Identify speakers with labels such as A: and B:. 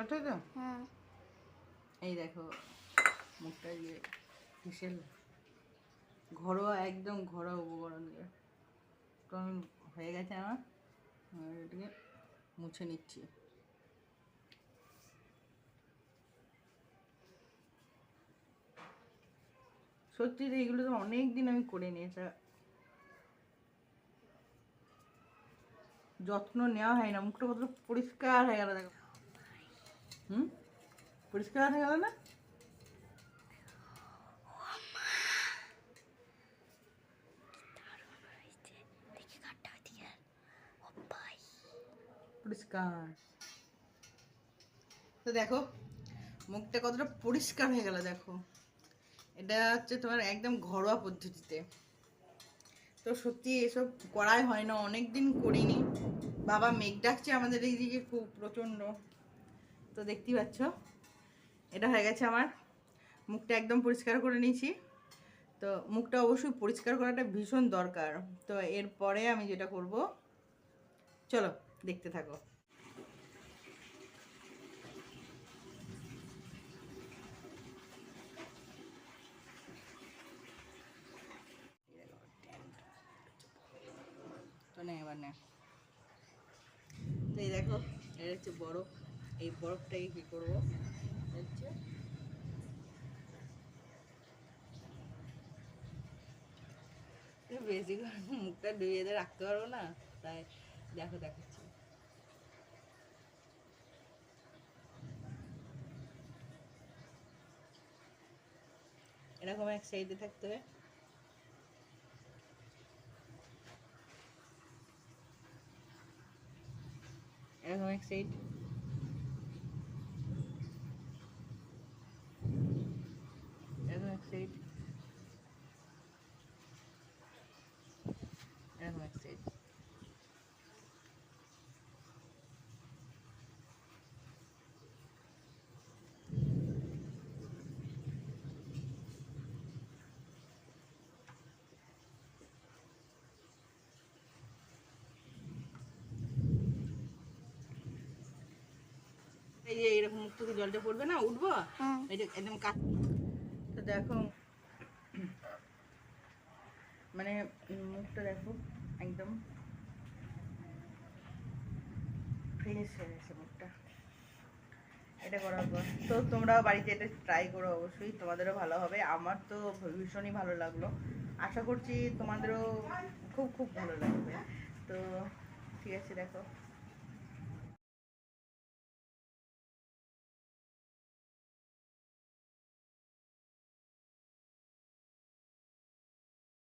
A: ওঠে তো
B: হ্যাঁ।
A: এই দেখো মুখটা দিয়ে কিসের ঘরোয়া একদম ঘরোয়া উপকরণ দিয়ে। তো আমি হয়ে গেছে আমার। এটাকে মুছে নিচ্ছি। সত্যি রে, এগুলো তো অনেক দিন আমি করে নিয়েছি। যত্ন নেওয়া হয় না। মুখটা কত পরিষ্কার হয়ে গেল দেখো। হুম? পরিষ্কার হয়ে গেল না? পরিষ্কার। তো দেখো, মুখটা কতটা পরিষ্কার হয়ে গেল, দেখো। এটা হচ্ছে তোমার একদম ঘরোয়া পদ্ধতিতে। তো সত্যি এসব করাই হয় না অনেক দিন করিনি। বাবা মেঘ ডাকছে আমাদের এইদিকে খুব প্রচণ্ড। তো দেখতেই পাচ্ছ। এটা হয়ে গেছে আমার। মুখটা একদম পরিষ্কার করে নিয়েছি। তো মুখটা অবশ্যই পরিষ্কার করাটা ভীষণ দরকার। তো এরপরে আমি যেটা করব, চলো দেখতে থাকো। তো এবার নে তো এই দেখো, এটা হচ্ছে বরফ। এই বরফটাকে কি করব? হচ্ছে বেশি মুখটা ডুবিয়ে দিয়ে রাখতে পারব না? তাই দেখো, দেখাচ্ছি। এরকম এক সাইডে থাকতে হবে এরকম এক সাইড এরকম এক সাইড এরকম এক সাইড এই যে এরকম মুখ থেকে জলটা পড়বে না উঠবো? একদম কাট তো দেখো মানে মুখটা দেখো একদম ফ্রেশ হয়ে গেছে মুখটা। এটা করার পর। তো তোমরাও বাড়িতে এটা ট্রাই করো অবশ্যই তোমাদেরও ভালো হবে। আমার তো ভীষণই ভালো লাগল। আশা করছি তোমাদেরও খুব খুব ভালো লাগবে। তো ঠিক আছে দেখো।